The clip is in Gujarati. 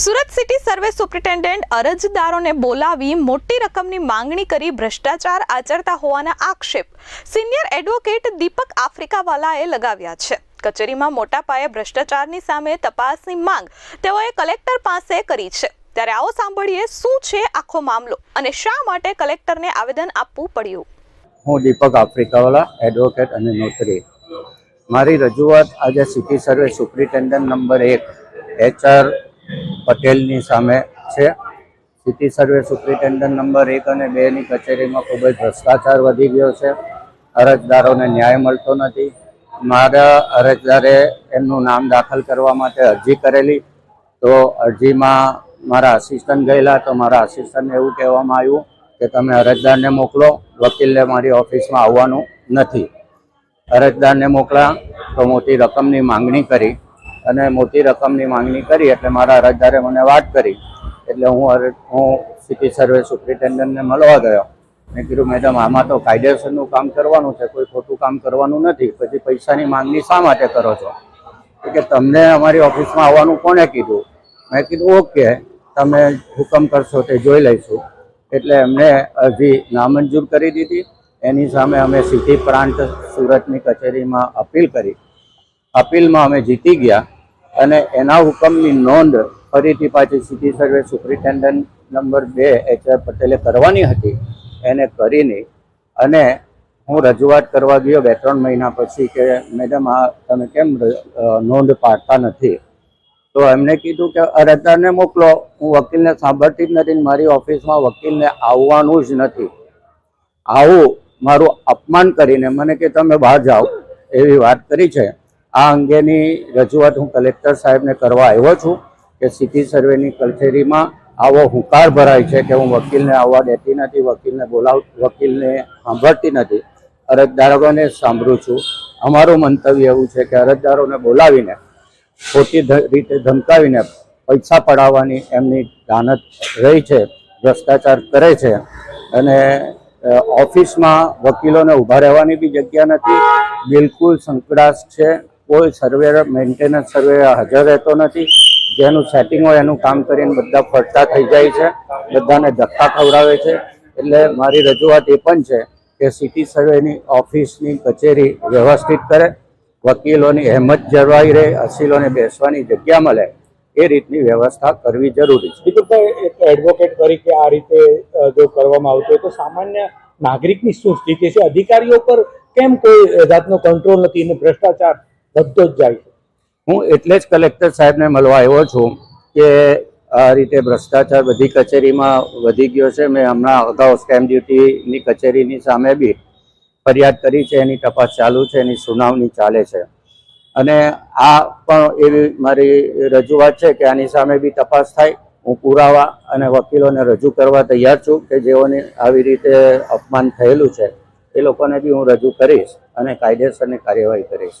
સુરત સિટી સર્વે સુપ્રિન્ટેન્ડન્ટ અરજદારોને બોલાવી મોટી રકમની માંગણી કરી ભ્રષ્ટાચાર આચરતા હોવાના આક્ષેપ. સિનિયર એડવોકેટ દીપક આફ્રિકાવાલાએ લગાવ્યા છે. કચેરીમાં મોટા પાયે ભ્રષ્ટાચારની સામે તપાસની માંગ તેઓએ કલેક્ટર પાસે કરી છે. ત્યારે આવો સાંભળીએ શું છે આખો મામલો અને શા માટે કલેક્ટરને આવેદન આપવું પડ્યું? હું દીપક આફ્રિકાવાલા, એડવોકેટ અને નોટરી મારી રજૂઆત આજે સિટી સર્વે સુપ્રિન્ટેન્ડન્ટ નંબર એક, એચઆર પટેલની સામે છે. સિટી સર્વે સુપ્રિન્ટેન્ડન્ટ નંબર એક અને બેની કચેરીમાં ખૂબ જ ભ્રષ્ટાચાર વધી ગયો છે. અરજદારોને ન્યાય મળતો નથી. મારા અરજદારે એમનું નામ દાખલ કરવા માટે અરજી કરેલી. તો અરજીમાં મારા આસિસ્ટન્ટ ગયેલા, તો મારા આસિસ્ટન્ટને એવું કહેવામાં આવ્યું કે તમે અરજદારને મોકલો, વકીલને મારી ઓફિસમાં આવવાનું નથી. અરજદારને મોકલા, તો મોટી રકમની માંગણી કરી. અને મોટી રકમની માંગણી કરી એટલે મારા અરજદારે મને વાત કરી. એટલે હું હું સિટી સર્વે સુપ્રિન્ટેન્ડન્ટને મળવા ગયો. મેં કીધું, મેડમ, આમાં તો કાયદેસરનું કામ કરવાનું છે, કોઈ ખોટું કામ કરવાનું નથી. પછી પૈસાની માંગણી શા માટે કરો છો? કે, તમને અમારી ઓફિસમાં આવવાનું કોણે કીધું? મેં કીધું, ઓકે, તમે હુકમ કરશો તે જોઈ લઈશું. એટલે એમને અરજી નામંજૂર કરી દીધી. એની સામે અમે સિટી પ્રાંત સુરતની કચેરીમાં અપીલ કરી. અપીલમાં અમે જીતી ગયા. અને એના હુકમની નોંધ ફરીથી પાછી સિટી સર્વે સુપ્રિન્ટેન્ડન્ટ નંબર બે એચ આર પટેલે કરવાની હતી. એને કરીને અને હું રજૂઆત કરવા ગયો બે ત્રણ મહિના પછી કે, મેડમ, આ તમે કેમ નોંધ પાડતા નથી? તો એમને કીધું કે અરજદારને મોકલો. હું વકીલને સાંભળતી જ નથી મારી ઓફિસમાં વકીલને આવવાનું જ નથી. આવું મારું અપમાન કરીને મને કે, તમે બહાર જાઓ. એવી વાત કરી છે. આ અંગેની રજૂઆત હું કલેક્ટર સાહેબને કરવા આવ્યો છું કે સિટી સર્વેની કચેરીમાં આવો હુંકાર ભરાય છે કે હું વકીલને આવવા દેતી નથી, વકીલને બોલાવ, વકીલને સાંભળતી નથી. અરજદારોને સાંભળું છું. અમારું મંતવ્ય એવું છે કે અરજદારોને બોલાવીને ખોટી રીતે ધમકાવીને પૈસા પડાવવાની એમની દાનત રહી છે, ભ્રષ્ટાચાર કરે છે. અને ઓફિસમાં વકીલોને ઊભા રહેવાની બી જગ્યા નથી. બિલકુલ સંકડાશ છે. કોઈ સર્વે મેન્ટેનન્સ સર્વે હાજર રહેતો નથી. જેનું સેટિંગ હોય એનું કામ કરીને બધા ફરતા થઈ જાય છે. બધાને ધક્કા ખવડાવે છે. એટલે મારી રજૂઆત એ પણ છે કે સિટી સર્વેની ઓફિસની કચેરી વ્યવસ્થિત કરે. વકીલોની હેમત જળવાઈ રહે, અસીલોને બેસવાની જગ્યા મળે. એ રીતની વ્યવસ્થા કરવી જરૂરી છે. દીપકભાઈ એક એડવોકેટ તરીકે આ રીતે જો કરવામાં આવતું હોય તો સામાન્ય નાગરિકની શું સ્થિતિ છે? અધિકારીઓ પર કેમ કોઈ જાતનો કંટ્રોલ નથી? અને ભ્રષ્ટાચાર વધતો જ જાય છે. હું એટલે જ કલેક્ટર સાહેબને મળવા આવ્યો છું કે આ રીતે ભ્રષ્ટાચાર બધી કચેરીમાં વધી ગયો છે. મેં હમણાં અગાઉ સ્ટેમ્પ ડ્યુટીની કચેરીની સામે બી ફરિયાદ કરી છે. એની તપાસ ચાલુ છે. એની સુનાવણી ચાલે છે. અને આ પણ એવી મારી રજૂઆત છે કે આની સામે બી તપાસ થાય. હું પુરાવા અને વકીલોને રજૂ કરવા તૈયાર છું કે જેઓને આવી રીતે અપમાન થયેલું છે. એ લોકોને બી હું રજૂ કરીશ અને કાયદેસરની કાર્યવાહી કરીશ.